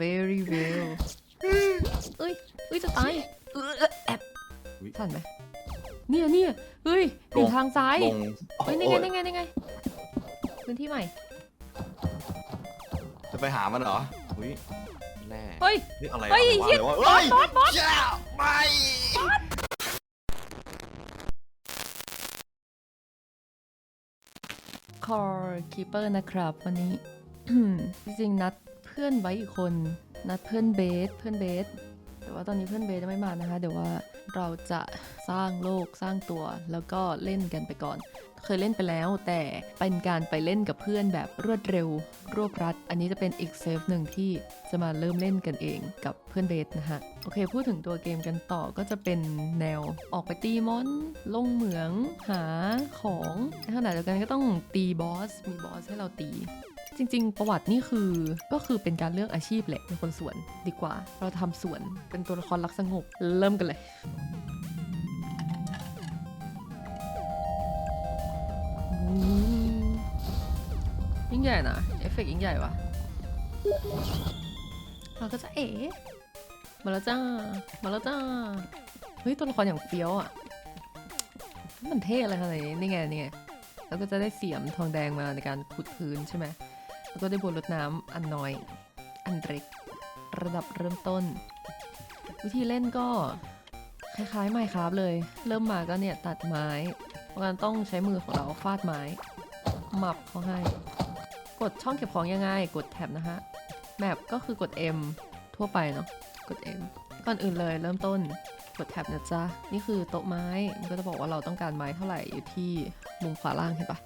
very well เอ้ยเอ้ยจะตายเออแอบอุ๊ย ทันไหมเนี่ยเนี่ยเฮ้ยอยู่ทางซ้ายลงเฮ้ยนี่ไงนี่ไงนี่ไงพื้นที่ใหม่ จะไปหามันเหรออุ้ยแน่เฮ้ย นี่อะไรเฮ้ยอะไรวะเหี้ยอะไรวะบอสเฮ้ย บอสบอสอย่าไม่คอร์คีเปอร์นะครับวันนี้ จริงๆนัดเพื่อนไว้อีกคน นัดเพื่อนเบสเพื่อนเบส แต่ว่าตอนนี้เพื่อนเบสไม่มานะคะ เดี๋ยวว่าเราจะสร้างโลกสร้างตัวแล้วก็เล่นกันไปก่อน เคยเล่นไปแล้วแต่เป็นการไปเล่นกับเพื่อนแบบรวดเร็ว รวบรัด อันนี้จะเป็นอีกเซฟหนึ่งที่จะมาเริ่มเล่นกันเองกับเพื่อนเบสนะฮะโอเค พูดถึงตัวเกมกันต่อก็จะเป็นแนวออกไปตีมอน ลงเหมืองหาของในขณะเดียวกันก็ต้องตีบอสมีบอสให้เราตี จริง ๆ ประวัตินี่คือก็คือเป็นการเลือกอาชีพแหละเป็นคนสวนดีกว่า เราทำสวนเป็นตัวละครรักสงบเริ่มกันเลยยิ่งใหญ่นะเอฟเฟกต์ยิ่งใหญ่วะเราก็จะเอ๋มาแล้วจ้า มาแล้วจ้า เฮ้ย ตัวละครอย่างเฟี้ยวอะ มันเท่อะไรขนาดนี้นี่ไงนี่ไงแล้วก็จะได้เสียมทองแดงมาในการขุดพื้นใช่ไหม แล้วก็ได้บนรดน้ำอันน้อย อันเล็ก ระดับเริ่มต้น วิธีเล่นก็คล้ายๆไมค์ครับเลย เริ่มมาก็เนี่ยตัดไม้เพราะงั้นต้องใช้มือของเราฟาดไม้หมับเขาให้ กดช่องเก็บของยังไง กดแท็บนะฮะแมปก็คือกด M ทั่วไปเนาะกด M ก่อนอื่นเลยเริ่มต้นกดแท็บนะจ๊ะ นี่คือโต๊ะไม้ มันก็จะบอกว่าเราต้องการไม้เท่าไหร่อยู่ที่มุมขวาล่างเห็นปะ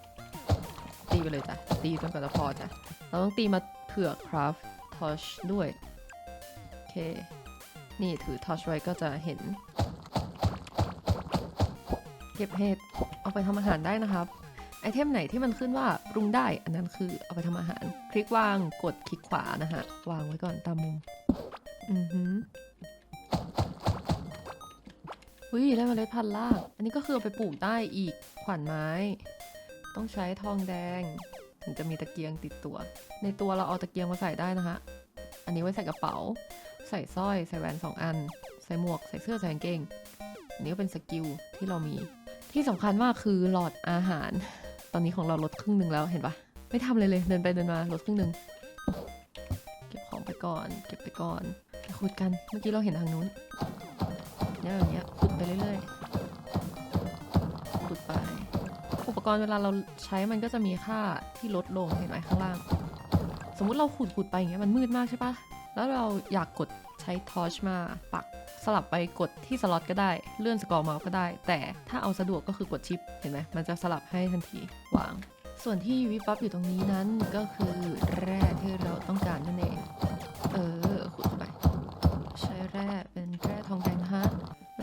ตีไปเลยจ้ะ ตีจนกว่าจะพอจ้ะ เราต้องตีมาเผื่อคราฟทอชด้วย โอเค นี่ถือทอชไว้ก็จะเห็น เก็บเห็ด เอาไปทำอาหารได้นะครับ ไอเทมไหนที่มันขึ้นว่าปรุงได้ อันนั้นคือเอาไปทำอาหาร คลิกวางกดคลิกขวานะฮะ วางไว้ก่อนตามมุม อือหืออุ้ยได้มเมล็ดพันธุ์ลากอันนี้ก็คือเอาไปปลูกได้อีกขวานไม้ ต้องใช้ทองแดง งจะมีตะเกียงติดตัว ในตัวเราเอาตะเกียงมาใส่ได้นะฮะอันนี้ไว้ใส่กระเป๋า ใส่สร้อย ใส่แหวนสองอัน ใส่หมวก ใส่เสื้อ ใส่กางเกงอันนี้ก็เป็นสกิลที่เรามี ที่สำคัญมากคือหลอดอาหาร ตอนนี้ของเราลดครึ่งหนึ่งแล้วเห็นปะไม่ทำเลยเลยเดินไปเดินมาลดครึ่งหนึ่งเก็บของไปก่อน เก็บไปก่อนขุดกัน เมื่อกี้เราเห็นทางนู้นเนี่ยแบบเนี้ยขุดไปเรื่อยๆ ปกรณ์เวลาเราใช้มันก็จะมีค่าที่ลดลงเห็นไหมข้างล่าง สมมุติเราขุดขุดไปอย่างเงี้ยมันมืดมากใช่ปะแล้วเราอยากกดใช้ทอชมาปักสลับไปกดที่สล็อตก็ได้เลื่อนสกอร์เมาส์ก็ได้ แต่ถ้าเอาสะดวกก็คือกดชิปเห็นไหมมันจะสลับให้ทันทีวาง ส่วนที่วิบวับอยู่ตรงนี้นั้นก็คือแร่ที่เราต้องการนั่นเองเออขุดไป ใช้แร่เป็นแร่ทองแดงฮะ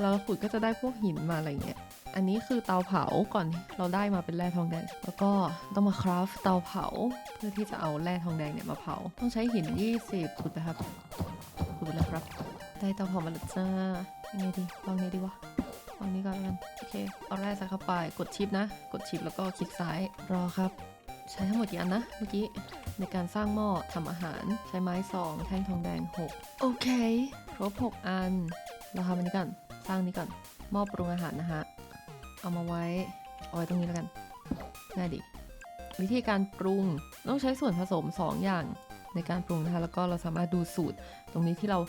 เราขุดก็จะได้พวกหินมาอะไรเงี้ย อันนี้คือเตาเผาก่อนเราได้มาเป็นแร่ทองแดง แล้วก็ต้องมาคราฟเตาเผาเพื่อที่จะเอาแร่ทองแดงเนี่ยมาเผา ต้องใช้หิน 20ขุดไปครับขุดไปแล้วครับ ได้เตาเผามาแล้วจ้ายังไงดีวางไงดีวะวางนี้ก่อนกันโอเคเอาแร่ใส่เข้าไปกดชิปนะ กดชิปแล้วก็คลิกซ้ายรอครับ ใช้ทั้งหมดกี่อันนะเมื่อกี้ในการสร้างหม้อทำอาหารใช้ไม้2แท่งทองแดง 6 โอเคครบ6อันเราทำอันนี้ก่อนสร้างนี้ก่อนหม้อปรุงอาหารนะฮะ เอามาไว้เอาไว้ตรงนี้แล้วกันง่ายดี วิธีการปรุงต้องใช้ส่วนผสม 2 อย่างในการปรุงนะคะ แล้วก็เราสามารถดูสูตร ตรงนี้ที่เรา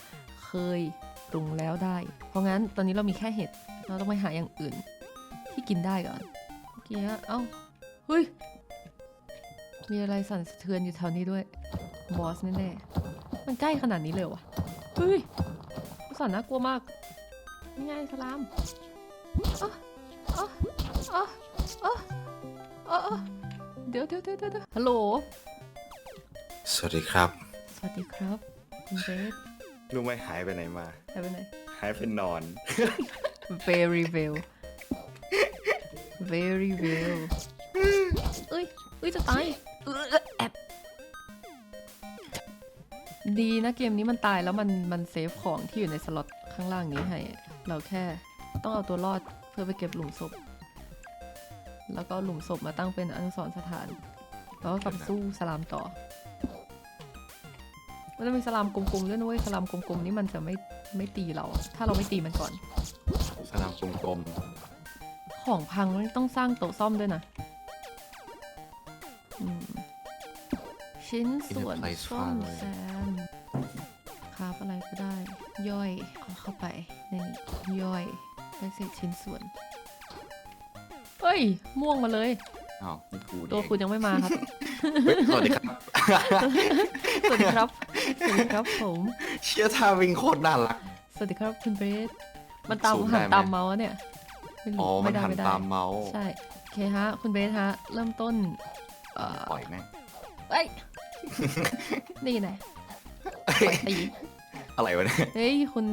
เคยปรุงแล้วได้ เพราะงั้นตอนนี้เรามีแค่เห็ด เราต้องไปหาอย่างอื่น ที่กินได้ก่อนเมื่อกี้เอ้าเฮ้ย มีอะไรสั่นสะเทือนอยู่แถวนี้ด้วย บอสแน่ๆ มันใกล้ขนาดนี้เลยวะเฮ้ย สั่นน่ากลัวมาก นี่ไงสลามอ๊ะอ๊ะ อ๊ะอ๊ะอ๊ะอ๊ะเดี๋ยวเดี๋ยวเดี๋ยวเดี๋ยวฮัลโหล สวัสดีครับ สวัสดีครับคุณเบสรู้ไหมหายไปไหนมา หายไปไหน หายไปนอน very well very well เอ้ยเอ้ยจะตายเออแอบดีนะเกมนี้มันตายแล้วมันมันเซฟของที่อยู่ในสล็อตข้างล่างนี้ให้ เราแค่ต้องเอาตัวรอดเพื่อไปเก็บหลุมศพ แล้วก็เอาหลุมศพมาตั้งเป็นอนุสรณ์สถาน แล้วก็กลับสู้สลามต่อ มันจะมีสลามกลมๆด้วยนะเว้ยสลามกลมๆนี่มันจะไม่ไม่ตีเราอะถ้าเราไม่ตีมันก่อนสนามกลมของพังนี่ต้องสร้างโต๊ะซ่อมด้วยนะอืมชิ้นส่วนซ่อมแซมคราฟอะไรก็ได้ ย่อยเอาเข้าไปในนี้ย่อยเป็นเศษชิ้นส่วนเฮ้ย ม่วงมาเลยๆอ้าวนี่กูตัวคุณยังไม่มาครับ เฮ้ยสวัสดีครับ สวัสดีครับ สวัสดีครับผม เชียร์ท่าวิ่งโคตรน่ารัก สวัสดีครับคุณเบสมันตามซูมหันได้ไหม ตามเมาส์เนี่ยไม่รู้อ๋อมันไม่ได้หันไม่ได้ตามเมาส์ใช่โอเคฮะ คุณเบสฮะ เริ่มต้น เอ่อปล่อยแม่งเอ้ย นี่ไงปล่อยตีอะไรวะเนี่ยเฮ้ย คุณ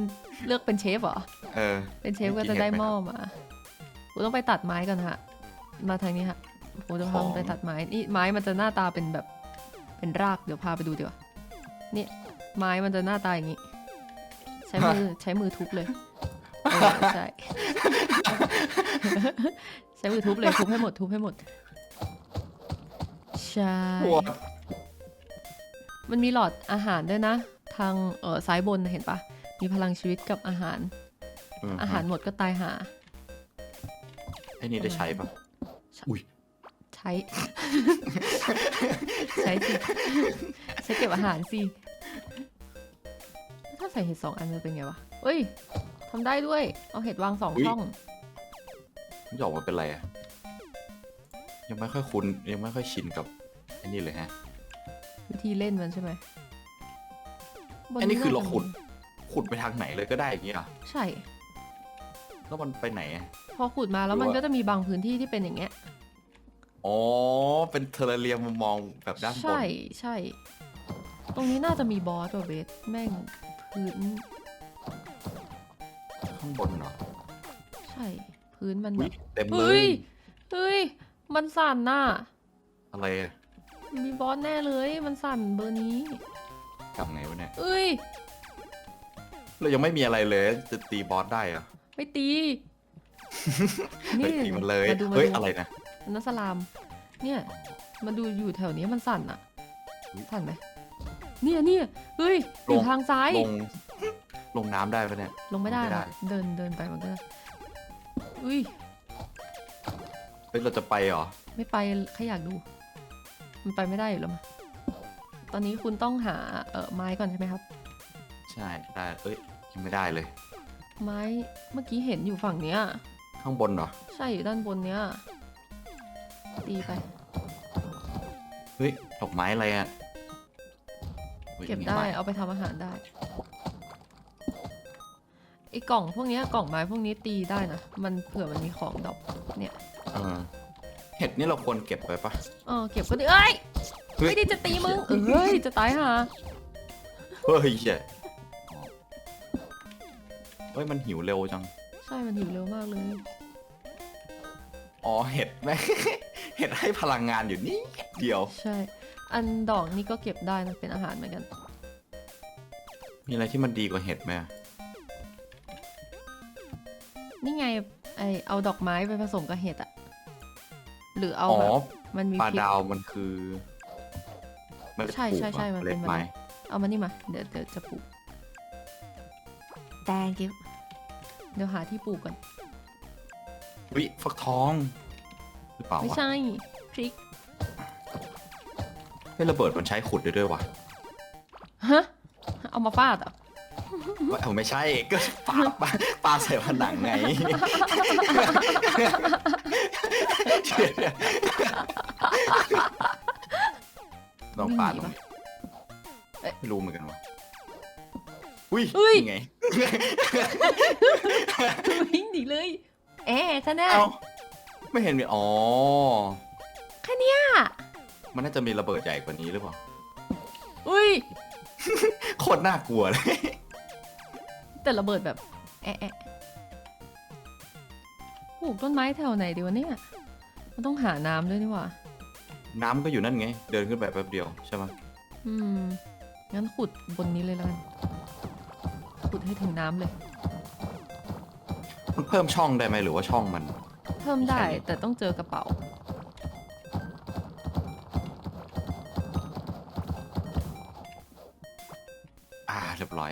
เลือกเป็นเชฟเหรอ เออ เป็นเชฟเมื่ก็อกี้จะได้เห็นไหมหม้อมา คุณต้องไปตัดไม้ก่อนฮะ มาทางนี้ฮะผมจะพาของคุณไปตัดไม้ นี่ไม้มันจะหน้าตาเป็นแบบ เป็นราก เดี๋ยวพาไปดูดีกว่าเนี่ยไม้มันจะหน้าตาอย่างนี้ ใช้มือใช้มือทุบเลยเออใช่ ใช้มือทุบเลยทุบให้หมดทุบให้หมด ใช่หัวมันมีหลอดอาหารด้วยนะ ทางเออซ้ายบนน่ะเห็นปะมีพลังชีวิตกับอาหารมอาหารหมดก็ตายหาไอ้นี่ได้ใช้ปะอุ้ยใช้ ใช้สิใช้เก็บอาหารสิถ้าใส่เห็ดสองอันจะเป็นไงวะเอ้ยทำได้ด้วย เอาเห็ดวางสองช่อง มันจะออกมาเป็นอะไรอะยังไม่ค่อยคุ้นยังไม่ค่อยชินกับไอ้นี่เลยฮะ วิธีเล่นมันใช่ไหมบอันนี้คือเราจะมีขุด ขุดไปทางไหนเลยก็ได้อย่างเงี้ยเหรอ ใช่ แล้วมันไปไหนอะ พอขุดมาแล้วหรือมันว่า ก็จะมีบางพื้นที่ที่เป็นอย่างเงี้ย อ๋อ เป็นเทอร์เรียมมุมมองแบบด้านบน ใช่ใช่ ตรงนี้น่าจะมีบอสว่ะเบสแม่งพื้นข้างบนเหรอใช่ พื้นมันอุ๊แบยบเต็มเลเฮ้ย ยเฮ้ย มันสั่นน่ะ อะไรอะมีบอสแน่เลยมันสั่นเบอร์นี้ทำไงวะเนี่ย เอ้ย เรายังไม่มีอะไรเลย จะตีบอสได้เหรอ ไม่ตีไปตีมันเลย มาดูมาเฮ้ย ดูอะไรนะมันนัสลาม เนี่ยมันดูอยู่แถวนี้มันสั่นอะอุ๊ยสั่นไหมเนี่ยเนี่ยเฮ้ย อยู่ลง ทางซ้าย ลง ลงน้ำได้ปะเนี่ย ลงไม่ได้ลงไม่ได้ อะเดินเดินไปมันก็อุ้ย เฮ้ย เราจะไปเหรอ ไม่ไปแค่อยากดู มันไปไม่ได้อยู่แล้วมั้ยตอนนี้คุณต้องหาเอ่อไม้ก่อนใช่ไหมครับ ใช่ ได้ เอ้ย ยังไม่ได้เลย ไม้เมื่อกี้เห็นอยู่ฝั่งเนี้ย ข้างบนเหรอ ใช่อยู่ด้านบนเนี้ยตีไป เฮ้ยดอกไม้อะไรอะฮ้ยเก็บมีได้ม้เอาไปทำอาหารได้ไอ้กล่องพวกเนี้ยกล่องไม้พวกนี้ตีได้นะมันเผื่อมันมีของดอกเนี่ยเออเห็ดนี่เราควรเก็บไปปะ เออเก็บก็ได้เอ้ยเฮ้ย ไม่ได้จะตีมึงเอ้ยจะตายห่าเฮ้ยเชี่ยอ๋อ เฮ้ยมันหิวเร็วจัง ใช่มันหิวเร็วมากเลย อ๋อเห็ดแม่ง เห็ดให้พลังงานอยู่นี่เดียว ใช่ อันดอกนี่ก็เก็บได้นะเป็นอาหารเหมือนกัน มีอะไรที่มันดีกว่าเห็ดไหมอะนี่ไงไอเอาดอกไม้ไปผสมกับเห็ดอะหรือเอาอ๋อแบบมันมีปลาพิษดาวมันคือเมล็ดใช่ปลูกใช่ใช่อะมันเมเป็ล็นดมันไม้เอามานี่มา เดี๋ยวเดี๋ยวจะปลูก thank you เดี๋ยวหาที่ปลูกก่อน วิฟักทอง หรือเปล่าไม่วะใช่พริก เฮ้ยระเบิดมันใช้ขุดได้ด้วยวะฮะ เอามาฟาดเหรอะว่าเอาไม่ใช่ก็ปาปาปาใส่ผนังไงลองปาดลองดิไม่รู้เหมือนกันวะ อุ้ยอุ้ยนี่ไง วิ่งหนีเลยแอะท่านแน่เอ้าไม่เห็นมีอ๋อ แค่เนี้ยมันน่าจะมีระเบิดใหญ่กว่านี้หรือเปล่า อุ้ย โคตรน่ากลัวเลย แต่ระเบิดแบบแอะแอะปลูกต้นไม้แถวไหนดีวะเนี่ย มันต้องหาน้ำด้วยนี่หว่า น้ำก็อยู่นั่นไง เดินขึ้นไปแป๊บเดียวใช่ไหมอืม งั้นขุดบนนี้เลยแล้วกัน ขุดให้ถึงน้ำเลย มันเพิ่มช่องได้ไหมหรือว่าช่องมัน เพิ่มได้ใช่ แต่ต้องเจอกระเป๋ามเรียบร้อย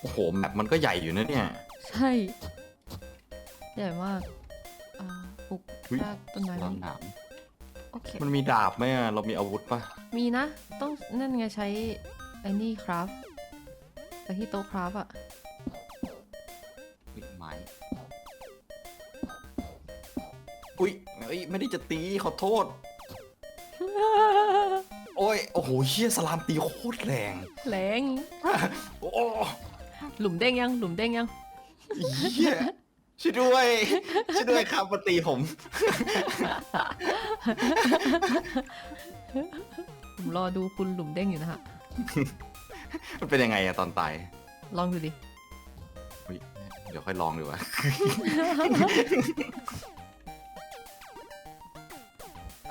โอ้โหแมปมันก็ใหญ่อยู่นะเนี่ย ใช่ ใหญ่มากอ่าปลูกอุ๊ย รากต้นไม้ลองไว้ถามโอเค มันมีดาบไหมอะเรามีอาวุธปะมีนะ ต้องนั่นไงใช้ไอ้นี่ครับ ไปที่โต๊ะครับอะอุ๊ยไม้อุ้ยเอ้ยไม่ได้จะตีขอโทษ โอ้ยโอ้โหเชี่ยสลามตีโคตรแรง แรงโอ้หลุมเด้งยังหลุมเด้งยังเหี้ยช่วยด้วยช่วยด้วยครับมาตีผมผมรอดูคุณหลุมเด้งอยู่นะฮะ มันเป็นยังไงอะตอนตายลองดูดิ อุ๊ยเดี๋ยวค่อยลองดีกว่า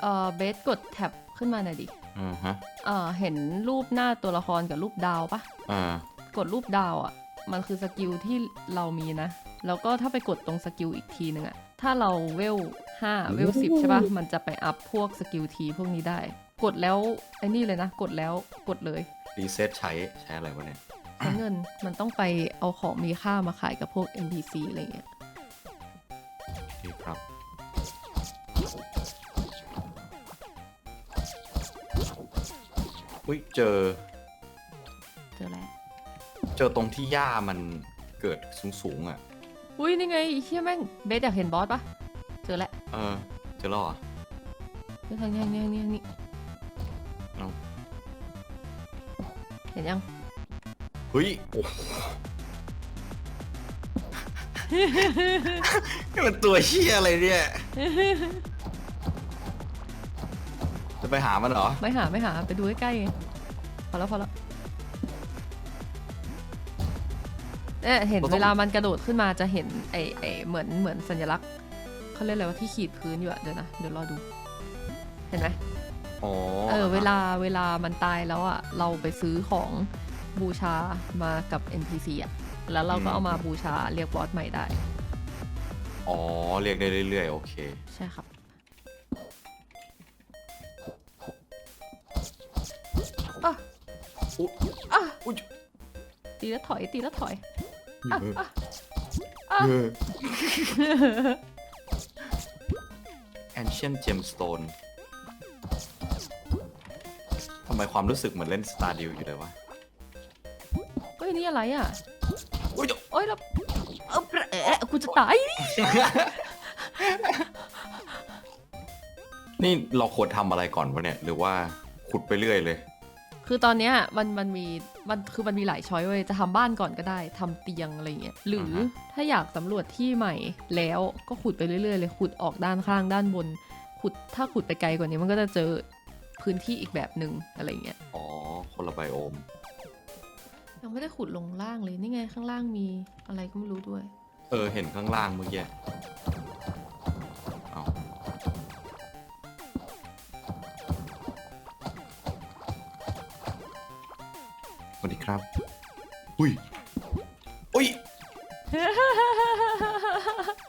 เอ่อเบสกดแท็บขึ้นมาหน่อยดิอือฮะ เอ่อเห็นรูปหน้าตัวละครกับรูปดาวปะอ่ากดรูปดาวอะ่ะ มันคือสกิลที่เรามีนะ แล้วก็ถ้าไปกดตรงสกิลอีกทีหนึ่งอะ่ะ ถ้าเราเวล5เวล10 ใช่ปะมันจะไปอัพพวกสกิลทีพวกนี้ได้ กดแล้วไอ้นี่เลยนะ กดแล้วกดเลย รีเซ็ตใช้ใช้อะไรวะเนี่ยใช้เงินมันต้องไปเอาของมีค่ามาขายกับพวก NPC อะไรเงี้ยนี่ครับอุ้ยเจอ เจอแล้วเจอตรงที่หญ้ามันเกิดสูงๆอะ อุ้ยนี่ไงไอ้เฮียแม่งเบสอยากเห็นบอสปะเจอแล้วเออ เจอแล้วเหรอเดี๋ยวทางนี้ทางนี้ทางนี้ทางนี้ เห็นยัง เฮ้ยโอ้โหนี่มันตัวเชี่ยอะไรเนี่ย จะไปหามันเหรอ ไม่หาไม่หา ไปดูใกล้ๆไงพอแล้วพอแล้วเนี่ยเห็นเราต้อง เวลามันกระโดดขึ้นมาจะเห็นไอไอเหมือนเหมือนสัญลักษณ์เขาเรียกอะไรว่าที่ขีดพื้นอยู่อะเดี๋ยวนะ เดี๋ยวรอดู เห็นไหม อ๋อเออเวลาเวลามันตายแล้วอะเราไปซื้อของบูชามากับ NPC อะแล้วเราก็เอามาบูชาเรียกบอสใหม่ได้ อ๋อ เรียกได้เรื่อยๆ โอเค ใช่ครับ อะอุ๊ยอะอุ๊ยตีแล้วถอยตีแล้วถอยเอออะเออ Ancient Gemstone ทำไมความรู้สึกเหมือนเล่น Stardew อยู่เลยวะเฮ้ยนี่อะไรอะอุ๊ยเดี๋ยวโอ้ยแล้วเออเอะกูจะตายนี่เราควรทำอะไรก่อนวะเนี่ย หรือว่าขุดไปเรื่อยเลย คือตอนเนี้ยมันมันมีมันคือมันมีหลายช้อยเว้ยจะทำบ้านก่อนก็ได้ทำเตียงอะไรเงี้ยหรือออฮะ ถ้าอยากสำรวจที่ใหม่แล้วก็ขุดไปเรื่อยๆเลยขุดออกด้านข้างด้านบน ขุดถ้าขุดไปไกลกว่านี้มันก็จะเจอ พื้นที่อีกแบบหนึ่งอะไรเงี้ยอ๋อ คนละไบโอม ยังไม่ได้ขุดลงล่างเลยนี่ไงข้างล่างมีอะไรก็ไม่รู้ด้วย เออ เห็นข้างล่างเมื่อกี้เอาสวัสดีครับ อุ้ย อุ้ย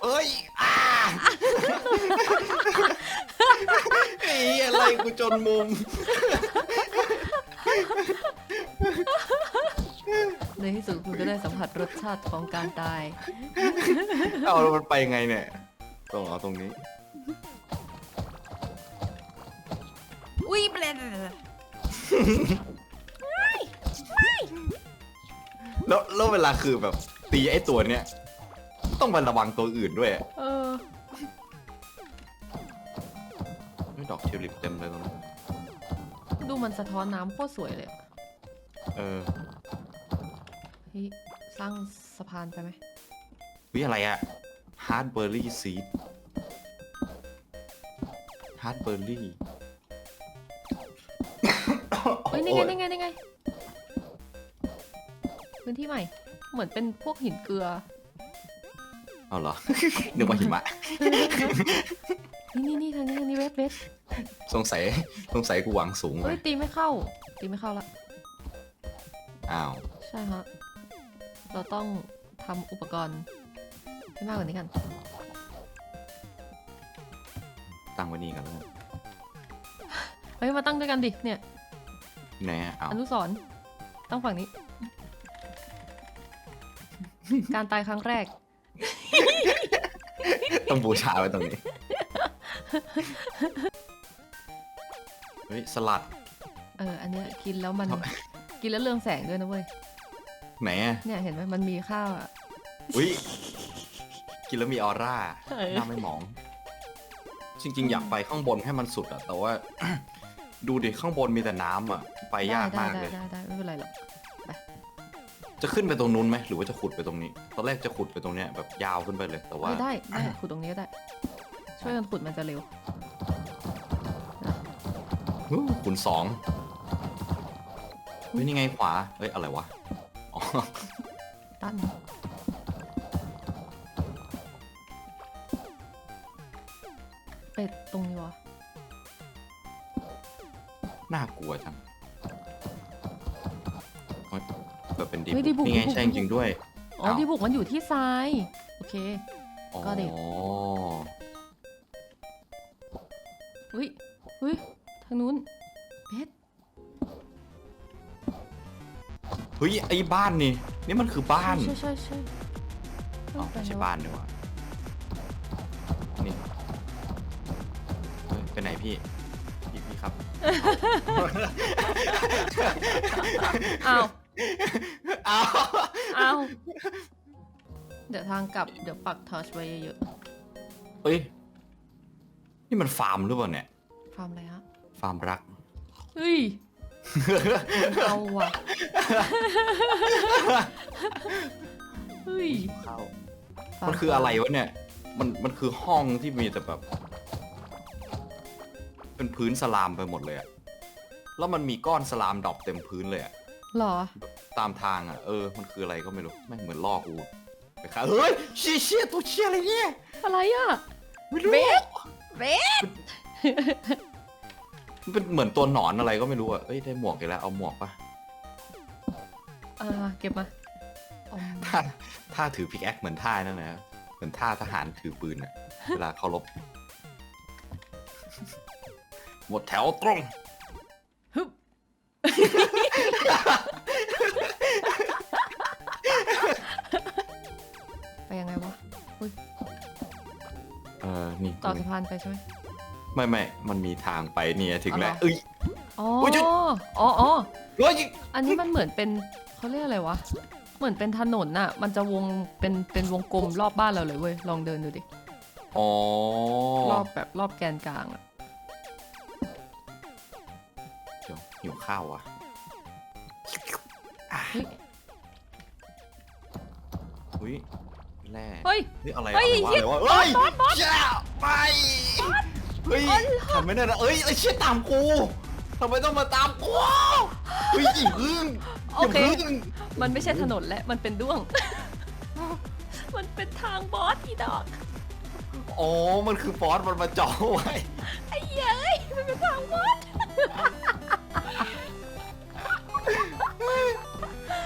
เอ้ยอ้า ไอ้ยอะไรกูจนมุม ในที่สุดคุณก็ได้สัมผัสรสชาติของการตาย เอาแล้วมันไปไงเนี่ยตรงเอาตรงนี้ อุ้ยเปลนแล้วแล้วเวลาคือแบบตีไอ้ตัวเนี้ยต้องมาระวังตัวอื่นด้วยอะเออ เฮ้ยดอกทิวลิปเต็มเลยตรงนั้นดูมันสะท้อนน้ำโคตรสวยเลยอะเออเฮ้ยสร้างสะพานไปไหมวิอะไรอะฮาร์ดเบอร์รี่ซีดฮาร์ดเบอร์รี่เฮ้ยนี่ไงนี่ไงนี่ไงพื้นที่ใหม่ เหมือนเป็นพวกหินเกลือ เอาเหรอ นึกว่าหิมะ นี่นี่นี่ทางนี้ทางนี้เวสเวสสงสัยสงสัยกูหวังสูงเลเฮ้ยยตีไม่เข้า ตีไม่เข้าละ อ้าวใช่ฮะเราต้องทำอุปกรณ์ให้มากกว่านี้กัน ตั้งไว้นี่กันแล้วกันเฮ้ย มาตั้งด้วยกันดิ เนี่ย ไหนอะอ้าวอนุสรณ์ตั้งฝั่งนี้ การตายครั้งแรก ต้องบูชาไว้ตรงนี้ เฮ้ยสลัด เออ อันเนี้ยกินแล้วมันทำไมกินแล้วเรืองแสงด้วยนะเว้ย ไหนอะเนี่ยเห็นไหมมันมีข้าวอะ อุ้ยกินแล้วมีออร่า เออ หน้าไม่หมอง จริง ๆ อยากไปข้างบนให้มันสุดอะแต่ว่า ดูดิข้างบนมีแต่น้ำอะไปยากได้มากได้เลยได้ได้ไม่เป็นไรหรอก จะขึ้นไปตรงนู้นไหมหรือว่าจะขุดไปตรงนี้ ตอนแรกจะขุดไปตรงเนี้ยแบบยาวขึ้นไปเลย แต่ว่า ไม่ได้ได้ขุดตรงนี้ก็ได้ ช่วยกันขุดมันจะเร็วฮู้ขุนสองเฮ้ยนี่ไงขวาเฮ้ยอะไรวะอ๋อตั้นเป็ดตรงนี้วะน่ากลัวจังเฮ้ยแบบเป็นดิบเฮ้ยดีบุกนี่ไงดีบุก ใช่จริงๆด้วยอ๋ออ้าวดีบุกมันอยู่ที่ทราย โอเคอ๋อก็ดิเเฮ้ยไอ้บ้านนี่ นี่มันคือบ้านใช่ใช่ใช่เฮ้ยอ๋อไปไม่ใช่แล้วบ้านดีกว่านี่เฮ้ยไปไหนพี่พี่พี่ครับ อ้าวอ้าวอ้าวเดี๋ยวทางกลับเดี๋ยวปักทอชไว้เยอะเฮ้ย นี่มันฟาร์มหรือเปล่าเนี่ย ๆฟาร์มอะไรฮะ ฟาร์มรัก เฮ้ย เอาว่ะเฮ้ยเขาฟามันคืออะไรวะเนี่ย มัน มันคือห้องที่มีแต่แบบ เป็นพื้นสลามไปหมดเลยอะแล้วมันมีก้อนสลามดรอปเต็มพื้นเลยอะเหรอ ตามทางอะเออ มันคืออะไรก็ไม่รู้แม่งเหมือนล่อกูไปค่ะเฮ้ยเชี่ยเชี่ยตัวเชี่ยอะไรเนี่ย อะไรอะไม่รู้เบสเบสมัน เป็นเหมือนตัวหนอนอะไรก็ไม่รู้อะเอ้ยได้หมวกอีกแล้วเอาหมวกปะเออเก็บมาอ๋อท่าท่าถือพิกแอคเหมือนท่านั่นนะเหมือนท่าทหารถือปืนอะเวลาเคารพหมดแถวตรง ฮึบไปยังไงวะ เออนี่ต่อสะพานไปใช่ไหม ไม่ไม่มันมีทางไปเนี่ยถึงแล้วอ๋อเหรอเอ้ย อ๋ออุ๊ยจุ๊ยอ๋ออ๋อเฮ้ยอันนี้มันเหมือนเป็นเขาเรียกอะไรวะ เหมือนเป็นถนนน่ะ มันจะวงเป็นเป็นวงกลมรอบบ้านเราเลยเว้ย ลองเดินดูดิ อ๋อรอบแบบรอบแกนกลางอะเดี๋ยวหิวข้าวอะเฮ้ย อุ้ยแร่เฮ้ยเฮ้ย อะไรเฮ้อะยไรวะเหี้อะยไรวะเฮ้ยบอสบอสเจ้าไป เฮ้ยทำไม่ได้นะเอ้ยไอ้เชี่ยตามกูทำไมต้องมาตามกูเฮ้ยอย่าพึ่งโออย่าเค พึ่งมันไม่ใช่ถนนแล้วมันเป็นด้วง มันเป็นทางบอสอีดอก อ๋อมันคือฟอสมันมาจ่อไว้ไอ้เย้ยมันเป็นทางบอส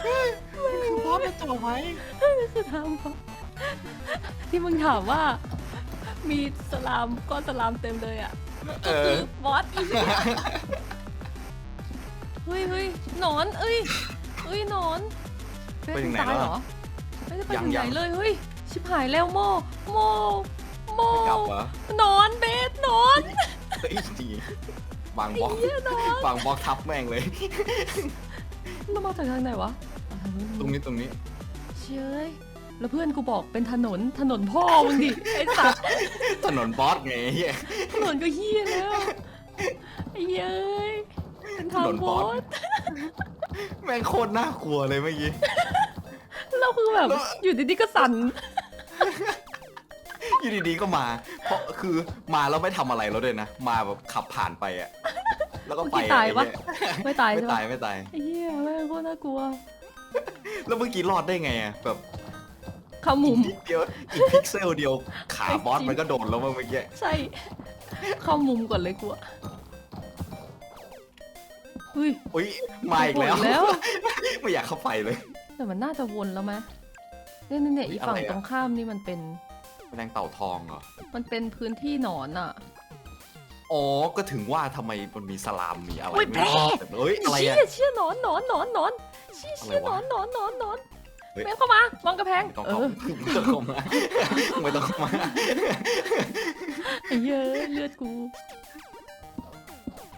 คือฟอสมาจ่อไว้ คือทางบอสที่มึงถามว่า มีสลามก้อนสลามเต็มเลยอะเอก็คืออบอสอีกเฮ้ยเฮ้ยหนอนเอ้ยเอ้ยหนอนเฟซไปถึงไหนตายแล้วเหรออะไม่ได้ไปยังถึงไหนยังเลยเฮ้ยชิบหายแล้วโมโมโมไม่กลับเหรอหนอนเบสหนอนเฮ้ยดีวางบล็อกไอ้เหี้ยหนอนวางบล็อกทับแม่งเลย มันมาจากทางไหนวะอะทางนู้นตรงนี้ตรงนี้เชย แล้วเพื่อนกูบอกเป็นถนนถนนพ่อมึงดิไอ้สัตว์ถนนบอสไงเฮียถนนก็เฮียแล้วไอ้เย้ยเป็นทางถนนบบออส สแม่งโคตรน่ากลัวเลยเมื่อกี้ เราคือแบบแล้ว อยู่ดีๆก็สั่นอยู่ดีๆก็มา เพราะคือมาแล้วไม่ทำอะไรแล้วด้วยนะ มาแบบขับผ่านไปอะแล้วก็ไปเมื่อกี้ตายปะไอ้เหี้ไม่ตายไม่ใช่ปะตายไม่ตาย ไอ้เหี้ยแม่งโคตรน่ากลัว แล้วเมื่อกี้รอดได้ไงอะแบบ เข้ามุมนิดเดียวอีกพิกเซลเดียวขาไอ้บอสจริงมันก็โดนแล้วเมื่อกี้ใช่ เข้ามุมก่อนเลยกูอะเฮ้ยอุ้ยมาอีกแล้วโหดแล้ว ไม่อยากเข้าไปเลย แต่มันน่าจะวนแล้วไหมเนี่ยเนี่ยเนี่ยอุ๊อียฝั่งอะไรอะตรงข้ามนี่มันเป็นแมลงเต่าทองเหรอ มันเป็นพื้นที่หนอนอะ อ๋อ ก็ถึงว่าทำไมมันมีสลามมีอะไรอุ๊ยไม่รู้แพร่แต่เอ้ยอะไรเชี่อะ ยเชี่ยหนอนหนอนหนอนหนอนเชี่ยอะไรเชี่ยวะหนอนหนอนหนอนหนอนฮ้ย เบสเข้ามามองกระแพงไม่ต้องเอเข้าอไม่ต้องเข้ามาไม่ต้องเข้ามาไอ้เหี้ยอะเลือดกู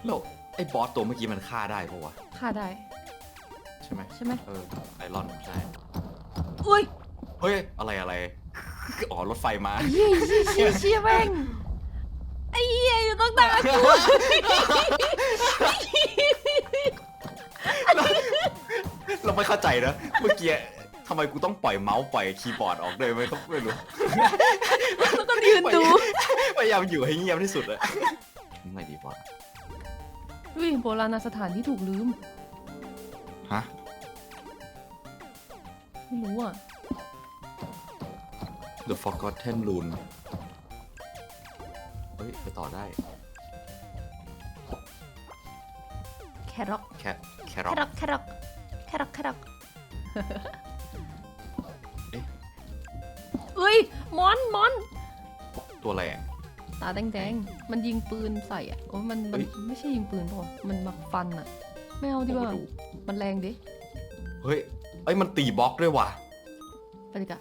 แล้วไอ้บอสตัวเมื่อกี้มันฆ่าได้ปะวะฆ่าได้ ใช่ไหมใช่ไหม เออไอรอนใช่อุ้ยเฮ้ยอะไรอะไรอ๋อรถไฟมาเหี้ยเหี้ยเหี้ยเหี้ยแม่งไอ้เหี้ยอยู่ตรงตากูเราไม่เข้าใจนะ เมื่อกี้ ทำไมกูต้องปล่อยเมาส์ปล่อยคีย์บอร์ดออกด้วยไม่ต้องไม่รู้แล้วก็ยืนดูพยายามอยู่ให้เงียบที่สุดอะไงดีวะอุ้ยโบราณสถานที่ถูกลืม ฮะไม่รู้อะ The Forgotten Rune เฮ้ย ไปต่อได้ แครอกแคแคแครอทรอกแครอกแครอกแครอกเอ๊ะ เอ้ยมอนมอนตัวอะไรอะตาแดงๆ มันยิงปืนใส่อะโอ้ยมันมันเฮ้ยไม่ใช่ยิงปืนป่ะวะมันมาฟันอะ ไม่เอาดีกว่าโอ้โหมันแรงดิ เฮ้ยเอ้ยมันตีบล็อกด้วยว่ะ ไปดิกะ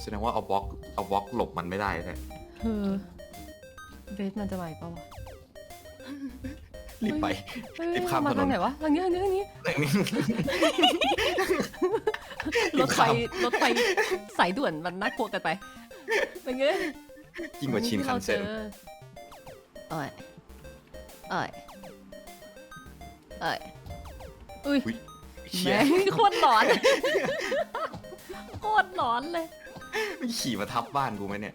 แสดงว่าเอาบล็อกเอาบล็อกหลบมันไม่ได้แน่เออเบสมันจะมาอีกเปล่าวะรีบไปเฮ้ยรีบข้ามมาถนนทางไหนวะทางนี้ทางนี้ทางนี้รี รบถไฟข้ามรถไฟสายด่วนมันน่ากลัวกันไปเป็นไงยิ่งกว่าชินคันเซ็นเอ้ยเอ้ยเอ้ยอุ้ยอุ๊ยเชี่ยแม่งโคตรหลอนโคตรหลอนเลยไม่ขี่มาทับบ้านกูไหมเนี่ย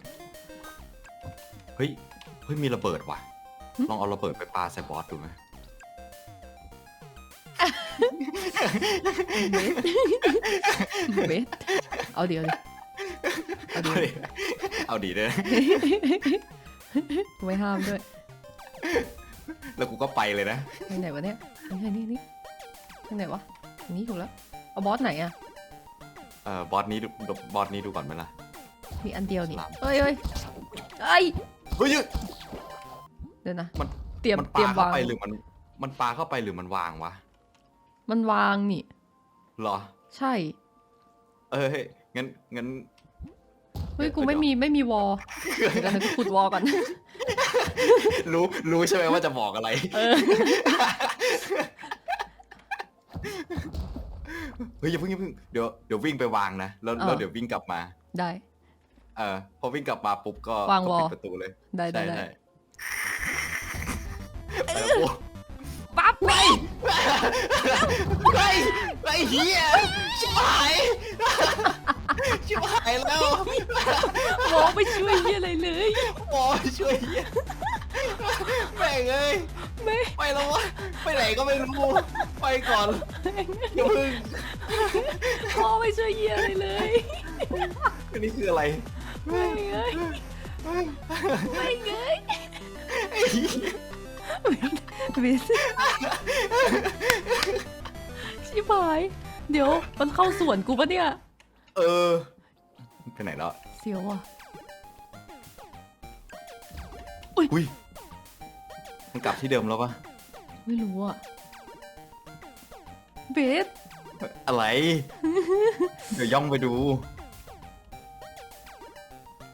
เฮ้ย เฮ้ยมีระเบิดว่ะหึลองเอาระเบิดไปปาใส่บอสดูไหม เบสเอาเดี๋ยวดิเอาเดี๋ยวดิเอาดีเลยไม่ห้ามด้วย แล้วกูก็ไปเลยนะทางไหนวะเนี่ยนี่นี่นี่ทางไหนวะทางนี้ถูกแล้ว เอาบอสไหนอะเอ่อบอสนี้ดูบอสนี้ดูก่อนไหมล่ะ มีอันเดียวนี่สามเอ้ยเอ้ยเอ้ยเฮ้ยเดี๋ยวนะ มันเตรียมมันเตรีปายมางเข้าวไปหรือมัน มันปาเข้าไปหรือมันวางวะ มันวางนี่ เหรอ ใช่ เอ้ยงั้นงั้น เฮ้ย กูเดี๋ยวไม่มีไม่มีวอลเดี๋ยวกันกูขุดวอลก่อน รู้รู้ใช่ไหมว่าจะบอกอะไรเออ เฮ้ยอย่าเพิ่งอย่าเพิ่งเดี๋ยวเดี๋ยววิ่งไปวางนะแล้วแล้วเออเดี๋ยววิ่งกลับมา ได้ เออพอวิ่งกลับมาปุ๊บก็วางก็วอลปิดประตูเลยได้ได้ใช่ได้ใช่ไปแล้วกูปั๊บ ไปเฮ้ยไอ้เหี้ยชิบหายชิบหายแล้ววอลไม่ช่วยเหี้ยอะไรเลยหมอช่วยเหี้ยแม่งเอ้ยไม่ไปแล้ววะไปไหนก็ไม่รู้ไปก่อนอย่าเพิ่งวอลไม่ช่วยเหี้ยอะไรเลยอันนี้คืออะไรไม่เอ้ยไม่เอ้ยไอ้เหี้ย วิสชิบหาย เดี๋ยวมันเข้าสวนกูปะเนี่ย เออ ไปไหนแล้วเสียวอะ อุ้ยมันกลับที่เดิมแล้วปะไม่รู้อะ เบส อะไร เดี๋ยวย่องไปดู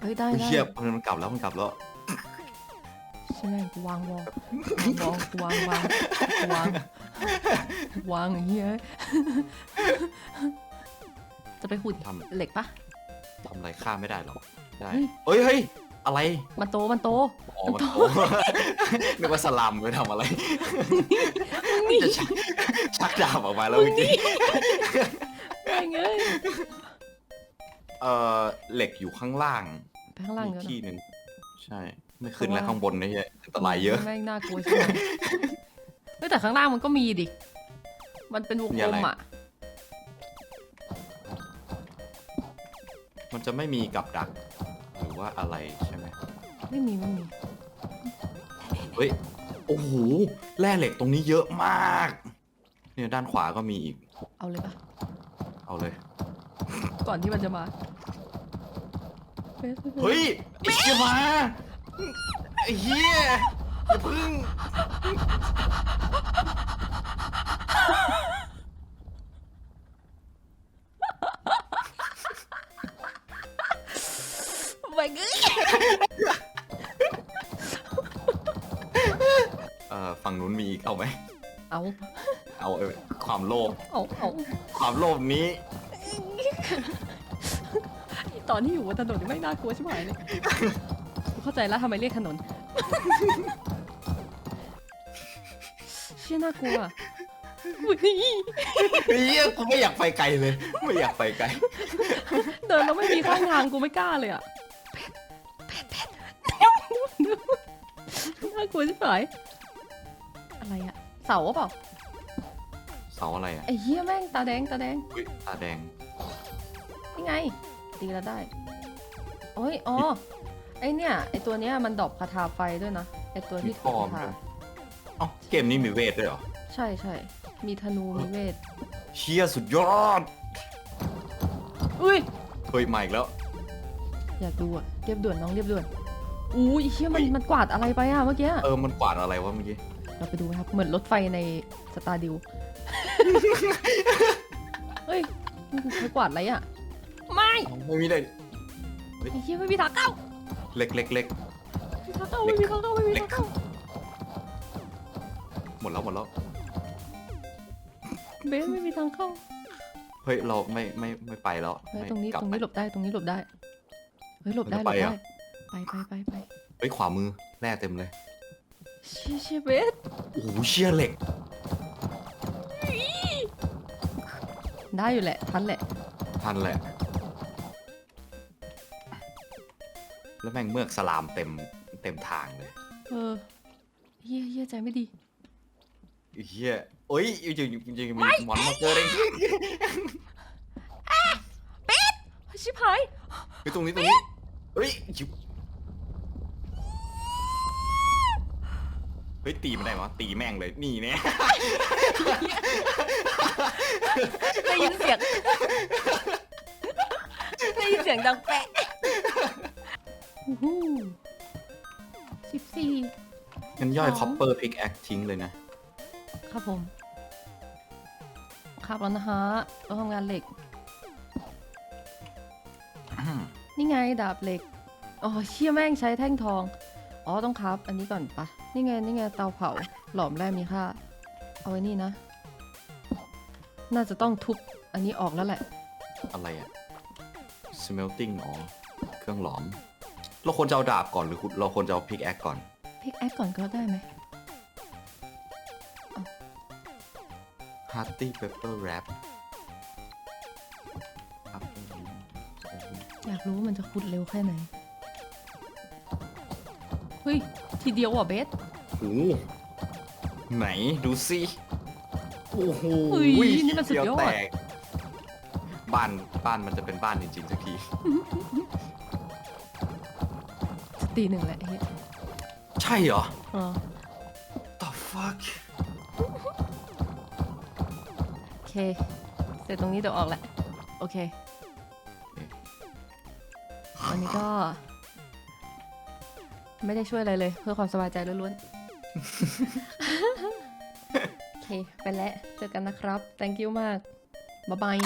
เฮ้ยได้อุ้ยได้ เชี่ยมันกลับแล้วมันกลับแล้วใช่ไหมกูวางวอลวางกูวางวางกูวางวางอย่างเงี้ยจะไปขุดทำ เหล็กปะทำอะไรฆ่าไม่ได้หรอกได้เฮ้ยเฮ้ยเฮ้ยอะไรมันโตมันโตอ๋อมันโตนึกว่าสลัมไปทำอะไรนี่จะชักชักดาบออกมาแล้วเมื่อกี้ไงเอ้ยเอ่อเหล็กอยู่ข้างล่างไปข้างล่างมีกันที่หนึ่งใช่ ไม่ขึ้นแล้วข้างบนนะเฮียอันตรายเยอะ แม่งน่ากลัวใช่ไหมเฮ้ยแต่ข้างล่างมันก็มีดิ มันเป็นวงมีกลอะไร มอะ มันจะไม่มีกับดัก หรือว่าอะไรใช่ไหมไม่มีไม่มีเฮ้ยโอ้โหแร่เหล็กตรงนี้เยอะมาก เนี่ยด้านขวาก็มีอีกเอาเลยปะเอาเลย ก่อนที่มันจะมาเฮ้ยเฮ้ยไอ้เหี้ยมา เฮียอย่าพึ่งไปกึ้ยเอ่อฝั่งนู้นมีอีกเอาไหม เอา เอาความโลภเอา เอา ความโลภนี้ตอนที่อยู่บนถนนไม่น่ากลัวใช่ไหมเนี่ย เข้าใจแล้วทำไมเรียกถนน เชี่ยน่ากลัวอุ๊ยเฮียกูไม่อยากไปไกลเลย ไม่อยากไปไกล เดินแล้วไม่มีข้างทางกูไม่กล้าเลยอะเพชรเพชรเพชรน่ากลัวใช่ไหมอะไรอะเสาเปล่าเสาอะไรอะไอ้เหี้ยแม่งตาแดงตาแดงอุ๊ยตาแดง นี่ไงตีแล้วได้โอ้ยอ๋อ ไอเนี่ยไอตัวเนี้ยมันดรอปคาถาไฟด้วยนะไอตัวมีที่พร้อมคาด้วถายเอ้าเกมนี้มีเวทด้วยเหรอ ใช่ใช่มีธนูมีเวทเชียสุดยอดอุ้ยเฮ้ยมาอีกแล้ว อยากดูอะเรียบด่วนน้องเรียบด่วนอู้ยไอ้เชี่ยมันมันกวาดอะไรไปอะเมื่อกี้เออมันกวาดอะไรวะเมื่อกี้เราไปดูไหมครับเหมือนรถไฟในสตาร์ดิวเฮ้ยมันใช้กวาดอะไรอะไม่ไม่มีเลยไอ้เชี่ยไม่มีทางเข้า เล็กเล็กเล็กไม่มีทางเข้าไม่มีทางเข้าไม่มีทางเข้าหมดแล้วหมดแล้วเบสไม่มีทางเข้าเฮ้ยเราไม่ไม่ไม่ไปแล้วเฮ้ยไม่ตรงนี้กลับตรงนี้ไปหลบได้ตรงนี้หลบได้เฮ้ยหลบได้หลมันบจะไปได้เหรอไปไปไปไปเฮ้ยขวามือแร่เต็มเลยเชี่ยเชี่ยเบสโอ้โหเชียเหล็กได้อยู่แหละทันแหละทันแหละ แล้วแม่งเมือกสลามเต็มเต็มทางเลยเออเฮียเฮียใจไม่ดี ไอ้เฮียโอ้ยจริงจริงจริงๆมีมอนมาเกอร์เองชิบหายเฮ้ยตรงนี้ตรงนี้เฮ้ยชิบเฮ้ยตีมันได้วะตีแม่งเลยนี่เนี่ยได้ยินเสียงได้ยินเสียงดังแปะ สิบสี่งั้นย่อยสองคอปเปอร์พิกแอคทิ้งเลยนะ ครับผม ครับแล้วนะฮะต้องทำงานเหล็ก นี่ไงดาบเหล็ก อ๋อเชี่ยแม่งใช้แท่งทอง อ๋อต้องครับ อันนี้ก่อนปะนี่ไงนี่ไงเตาเผา หลอมแร่มีค่า เอาไว้นี่นะ น่าจะต้องทุบอันนี้ออกแล้วแหละ อะไรอะ smelting อ๋อ เครื่องหลอม เราควรจะเอาดาบก่อนหรือเราควรจะเอาพิกแอคก่อน พิกแอคก่อนก็ได้ไหม Hearty Pepper Wrap ครับอยากรู้ว่ามันจะขุดเร็วแค่ไหน เฮ้ย ทีเดียวอะเบสโอ้โหไหนดูสิโอ้โหเฮ้ยนี่มันสุดยอดเวแตกบ้านบ้านมันจะเป็นบ้านจริงๆสักที ตีหนึ่งแหละเฮ้ยใช่เหรอ อ๋อ the fuck โอเค เสร็จตรงนี้เดี๋ยวออกแหละ โอเคอันนี้ก็ ไม่ได้ช่วยอะไรเลย เพื่อความสบายใจล้วนๆ โอเค ไปแล้ว เจอกันนะครับ thank you มาก บ๊ายบาย